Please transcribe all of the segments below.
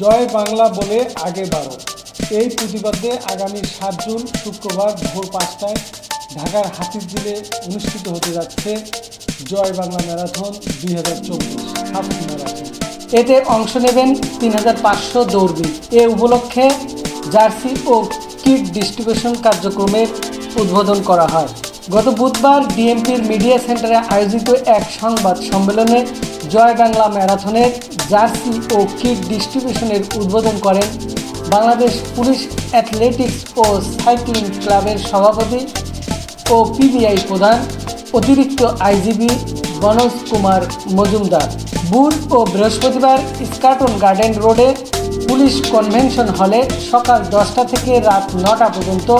জয় বাংলা বলে আগে বাড়ো এই প্রতিবাদে আগামী সাত জুন শুক্রবার ভোর পাঁচটায় ঢাকার হাতিরঝিলে অনুষ্ঠিত হতে যাচ্ছে জয় বাংলা ম্যারাথন দুই হাজার চব্বিশ ম্যারাথন। এতে অংশ নেবেন তিন হাজার পাঁচশো দৌড়বিদ। এ উপলক্ষে জার্সি ও কিট ডিস্ট্রিবিউশন কার্যক্রমের উদ্বোধন করা হয়। গত বুধবার ডিএমপির মিডিয়া সেন্টারে আয়োজিত এক সংবাদ সম্মেলনে জয় বাংলা ম্যারাথনের জার্সি ও কিট ডিস্ট্রিবিউশনের উদ্বোধন করেন বাংলাদেশ পুলিশ অ্যাথলেটিক্স ও সাইক্লিং ক্লাবের সভাপতি ও পিবিআই প্রধান অতিরিক্ত আইজিবি মনোজ কুমার মজুমদার। বুধ ও বৃহস্পতিবার স্কাটন গার্ডেন রোডে পুলিশ কনভেনশন হলে সকাল দশটা থেকে রাত নটা পর্যন্ত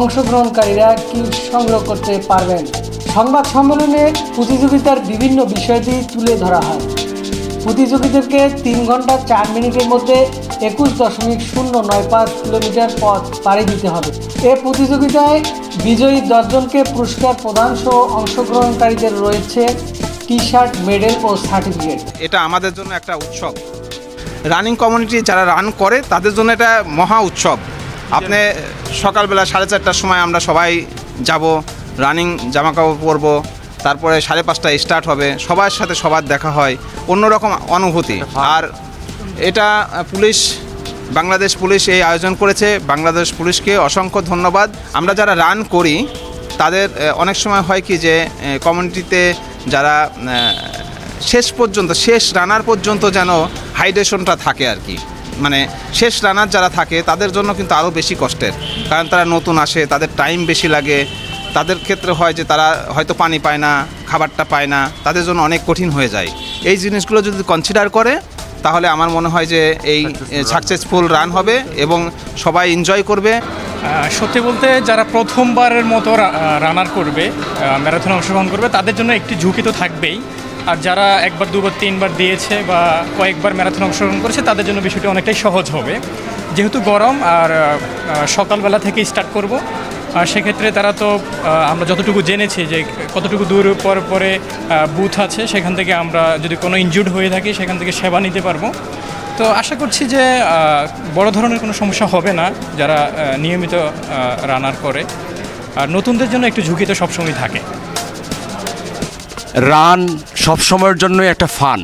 অংশগ্রহণকারীরা কিট সংগ্রহ করতে পারবেন। সংবাদ সম্মেলনে প্রতিযোগিতার বিভিন্ন বিষয়টি তুলে ধরা হয়। প্রতিযোগীদেরকে তিন ঘণ্টা চার মিনিটের মধ্যে একুশ দশমিক শূন্য নয় পাঁচ কিলোমিটার পথ পাড়ি দিতে হবে। এ প্রতিযোগিতায় বিজয়ী দশজনকে পুরস্কার প্রদান সহ অংশগ্রহণকারীদের রয়েছে টি শার্ট মেডেল ও সার্টিফিকেট। এটা আমাদের জন্য একটা উৎসব। রানিং কমিউনিটি যারা রান করে, তাদের জন্য এটা মহা উৎসব। আপনি সকালবেলা সাড়ে চারটার সময় আমরা সবাই যাব রানিং জামা কাপড় পরবো তারপরে সাড়ে পাঁচটায় স্টার্ট হবে সবার সাথে সবার দেখা হয় অন্যরকম অনুভূতি। আর এটা পুলিশ বাংলাদেশ পুলিশ এই আয়োজন করেছে বাংলাদেশ পুলিশকে অসংখ্য ধন্যবাদ। আমরা যারা রান করি তাদের অনেক সময় হয় কি যে কমিউনিটিতে যারা শেষ পর্যন্ত শেষ রানার পর্যন্ত যেন হাইড্রেশনটা থাকে আর কি। মানে শেষ রানার যারা থাকে তাদের জন্য কিন্তু আরও বেশি কষ্টের। কারণ তারা নতুন আসে তাদের টাইম বেশি লাগে তাদের ক্ষেত্রে হয় যে তারা হয়তো পানি পায় না খাবারটা পায় না তাদের জন্য অনেক কঠিন হয়ে যায়। এই জিনিসগুলো যদি কনসিডার করে তাহলে আমার মনে হয় যে এই সাকসেসফুল রান হবে এবং সবাই এনজয় করবে। সত্যি বলতে যারা প্রথমবারের মতো রানার করবে ম্যারাথনে অংশগ্রহণ করবে তাদের জন্য একটি ঝুঁকি তো থাকবেই। আর যারা একবার দুবার তিনবার দিয়েছে বা কয়েকবার ম্যারাথনে অংশগ্রহণ করেছে তাদের জন্য বিষয়টি অনেকটাই সহজ হবে। যেহেতু গরম আর সকালবেলা থেকে স্টার্ট করব আর সেক্ষেত্রে তারা তো আমরা যতটুকু জেনেছি যে কতটুকু দূর পর পরে বুথ আছে, সেখান থেকে আমরা যদি কোনো ইনজুর্ড হয়ে থাকি, সেখান থেকে সেবা নিতে পারব। তো আশা করছি যে বড় ধরনের কোনো সমস্যা হবে না যারা নিয়মিত রানার করে। আর নতুনদের জন্য একটু ঝুঁকি তো সবসময় থাকে। রান সব সময়ের জন্যই একটা ফান।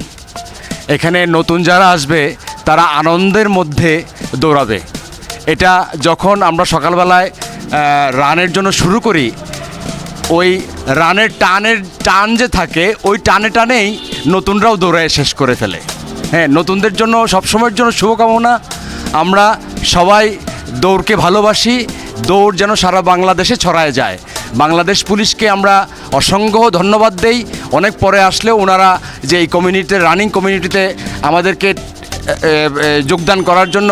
এখানে নতুন যারা আসবে, তারা আনন্দের মধ্যে দৌড়াবে। এটা যখন আমরা সকালবেলায় রানের জন্য শুরু করি, ওই রানের টানের টান যে থাকে, ওই টানে টানেই নতুনরাও দৌড়ায় শেষ করে ফেলে। হ্যাঁ নতুনদের জন্য, সবসময়ের জন্য শুভকামনা। আমরা সবাই দৌড়কে ভালোবাসি, দৌড় যেন সারা বাংলাদেশে ছড়ায় যায়। বাংলাদেশ পুলিশকে আমরা অসংখ্য ধন্যবাদ দেই। অনেক পরে আসলেও ওনারা যে এই কমিউনিটিতে রানিং কমিউনিটিতে আমাদেরকে যোগদান করার জন্য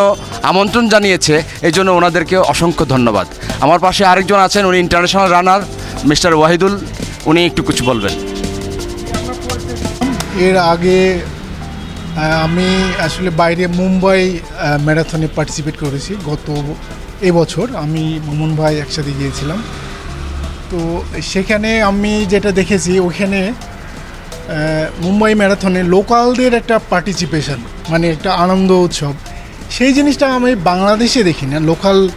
আমন্ত্রণ জানিয়েছে, এই জন্য ওনাদেরকে অসংখ্য ধন্যবাদ। আমার পাশে আরেকজন আছেন, উনি ইন্টারন্যাশনাল রানার মিস্টার ওয়াহিদুল, উনি একটু কিছু বলবেন। এর আগে আমি আসলে বাইরে মুম্বাই ম্যারাথনে পার্টিসিপেট করেছি গত এবছর আমি মামুন ভাই একসাথে গিয়েছিলাম। তো সেখানে আমি যেটা দেখেছি, ওখানে মুম্বাই ম্যারাথনে লোকালদের একটা পার্টিসিপেশন মানে একটা আনন্দ উৎসব। সেই জিনিসটা আমি বাংলাদেশে দেখি না। লোকাল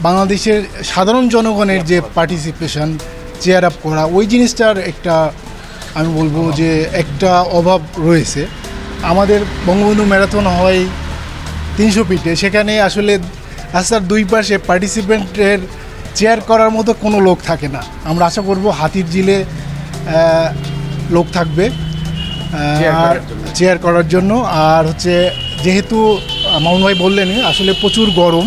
বাংলাদেশের সাধারণ জনগণের যে পার্টিসিপেশন চেয়ার আপ করা, ওই জিনিসটার একটা আমি বলব যে একটা অভাব রয়েছে। আমাদের বঙ্গবন্ধু ম্যারাথন হয় তিনশো ফিটে। সেখানে আসলে রাস্তার দুই পাশে পার্টিসিপেন্টের চেয়ার করার মতো কোনো লোক থাকে না। আমরা আশা করব হাতির জিলে লোক থাকবে আর চেয়ার করার জন্য। আর হচ্ছে যেহেতু মামুন ভাই বললেন আসলে প্রচুর গরম।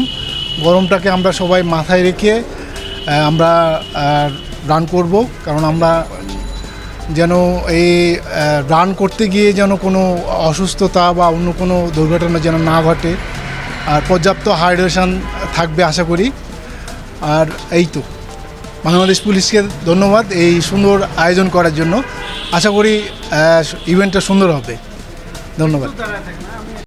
গরমটাকে আমরা সবাই মাথায় রেখে আমরা রান করব। কারণ আমরা যেন এই রান করতে গিয়ে যেন কোনো অসুস্থতা বা অন্য কোনো দুর্ঘটনা যেন না ঘটে। আর পর্যাপ্ত হাইড্রেশন থাকবে আশা করি। আর এই তো। বাংলাদেশ পুলিশকে ধন্যবাদ এই সুন্দর আয়োজন করার জন্য। আশা করি ইভেন্টটা সুন্দর হবে। ধন্যবাদ।